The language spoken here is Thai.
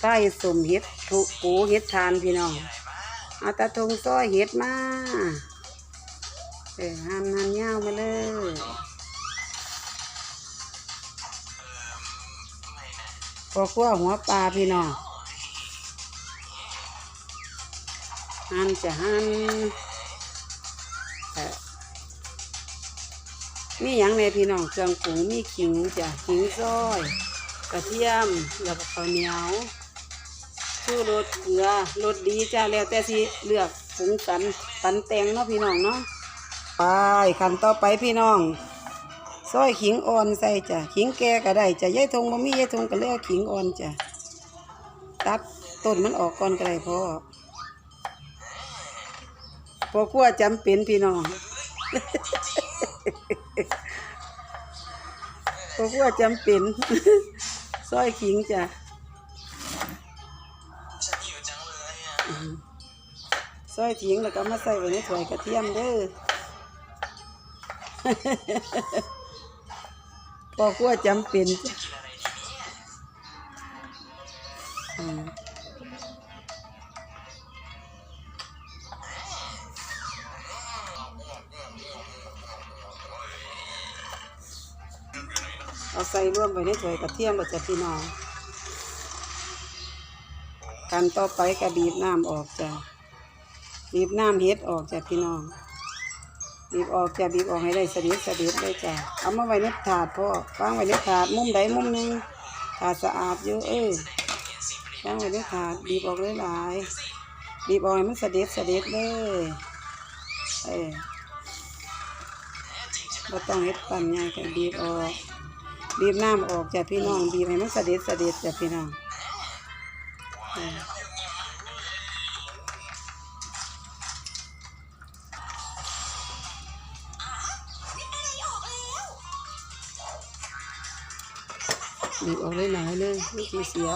ใต้สมเห็ดทุปูเห็ดทานพี่น้องเอาตาทงซ้อยเห็ดมาเออหันหั่นยาวมาเลยพอขั้วหัวปลาพี่น้องหันจะหั่นเอ่อมีอย่างในพี่น้องเครื่องปรุงมีขิงจ้ะขิงซอย กระเทียมแล้วก็ข้าวเหนียว ชูรสเกลือรสดีจ้าแล้วแต่สิเลือกปรุงกันปันแตงเนาะพี่น้องเนาะไปขั้นต่อไปพี่น้องซอยขิงอ่อนใส่จ้ะขิงแก่ก็ได้จ้ะยายทงบ่มียายทงก็เลยเอาขิงอ่อนจ้ะตัดต้นมันออกก่อนก็ได้พ่อพอครัวจำเป็นพี่น้องพอครัวจำเป็นซอยขิงจ้ะ ซอยขิงแล้วก็มาใส่ไว้ในถ้วยกระเทียมเด้อพอครัวจำเป็นจ้ะอืมเอาใส่ร่วมไปในถ้วยกระเทียมแล้วจ้ะพี่น้อง กันต่อไปก็บีบน้ำออกจ้ะบีบน้ำเฮ็ดออกจ้ะพี่น้อง บีบออกจะบีบออกให้ได้สะดิดสะดิดเลยจ้ะเอามาไว้ในถาดพ่อวางไว้ในถาดมุมใดมุมหนึ่งถาดสะอาดอยู่เออวางไว้ในถาดบีบออกหลายๆบีบออกให้มันสะดิดสะดิดเลยเออบ่ต้องเฮ็ดปั่นใหญ่กันบีบออกบีบน้ำออกจ้ะพี่น้องบีบให้มันสะดิดสะดิดจ้ะพี่น้อง บีบออกหลายเลยไม่ขี้เสีย